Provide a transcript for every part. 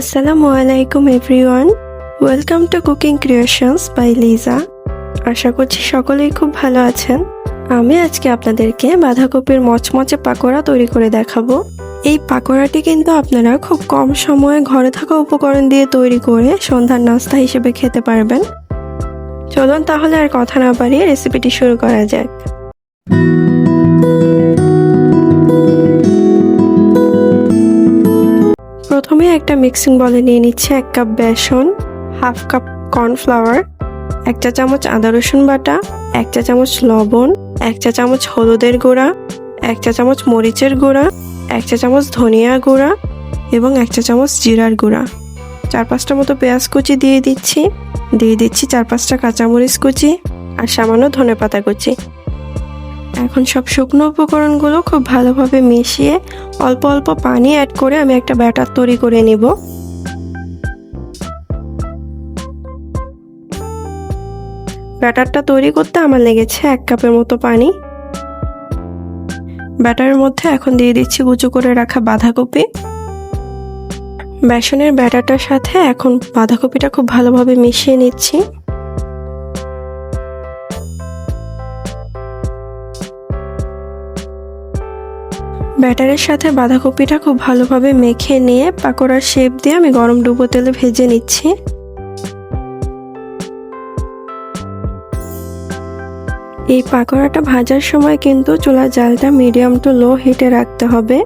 আসসালামু আলাইকুম everyone. Welcome to cooking creations by Liza. আশা করছি সকলেই খুব ভালো আছেন। আমি আজকে আপনাদেরকে বাঁধাকপির মচমচে পাকোড়া তৈরি করে দেখাবো। এই পাকোড়াটি কিন্তু আপনারা খুব কম সময়ে ঘরে থাকা উপকরণ দিয়ে তৈরি করে সন্ধ্যার নাস্তা হিসেবে খেতে পারবেন। চলুন তাহলে আর কথা না বাড়িয়ে রেসিপিটি শুরু করা যাক। একটা মিক্সিং বলে নিয়ে নিচ্ছে এক কাপ বেসন হাফ কাপ কর্নফ্লাওয়ার এক চা চামচ আদা রসুন বাটা, এক চা চামচ লবণ, এক চা চামচ হলুদের গুঁড়া, এক চা চামচ মরিচের গুঁড়া, এক চা চামচ ধনিয়া গুঁড়া এবং এক চা চামচ জিরার গুঁড়া। চার পাঁচটা মতো পেঁয়াজ কুচি দিয়ে দিচ্ছি। দিয়ে দিচ্ছি চার পাঁচটা কাঁচামরিচ কুচি আর সামান্য ধনেপাতা কুচি। এখন সব শুকনো উপকরণগুলো খুব ভালোভাবে মিশিয়ে অল্প অল্প পানি অ্যাড করে আমি একটা ব্যাটার তৈরি করে নিব। ব্যাটারটা তৈরি করতে আমার লেগেছে এক কাপের মতো পানি। ব্যাটারের মধ্যে এখন দিয়ে দিচ্ছি কুচু করে রাখা বাঁধাকপি। বেসনের ব্যাটারটার সাথে এখন বাঁধাকপিটা খুব ভালোভাবে মিশিয়ে নিচ্ছি। ব্যাটারের সাথে বাঁধাকপিটা খুব ভালোভাবে মেখে নিয়ে পাকোড়ার শেপ দিয়ে আমি গরম ডুবো তেলে ভেজে নিচ্ছি। এই পাকোড়াটা ভাজার সময় কিন্তু চুলার জালটা মিডিয়াম টু লো হিটে রাখতে হবে।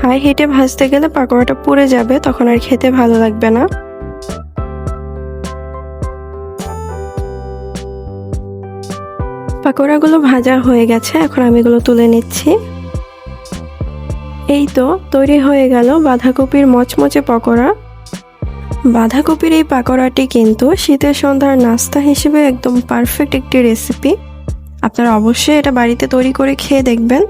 হাই হিটে ভাজতে গেলে পাকোড়াটা পুড়ে যাবে, তখন আর খেতে ভালো লাগবে না। পাকোড়াগুলো ভাজা হয়ে গেছে, এখন আমি এগুলো তুলে নিচ্ছি। এই তো, তৈরি হয়ে গেল বাঁধাকপির মচমচে পকোড়া। বাঁধাকপির এই পাকোড়াটি কিন্তু শীতের সন্ধ্যার নাস্তা হিসেবে একদম পারফেক্ট একটি রেসিপি আপনারা অবশ্যই এটা বাড়িতে তৈরি করে খেয়ে দেখবেন।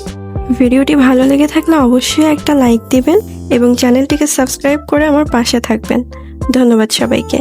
ভিডিওটি ভালো লেগে থাকলে অবশ্যই একটা লাইক দিবেন এবং চ্যানেলটিকে সাবস্ক্রাইব করে আমার পাশে থাকবেন। ধন্যবাদ সবাইকে।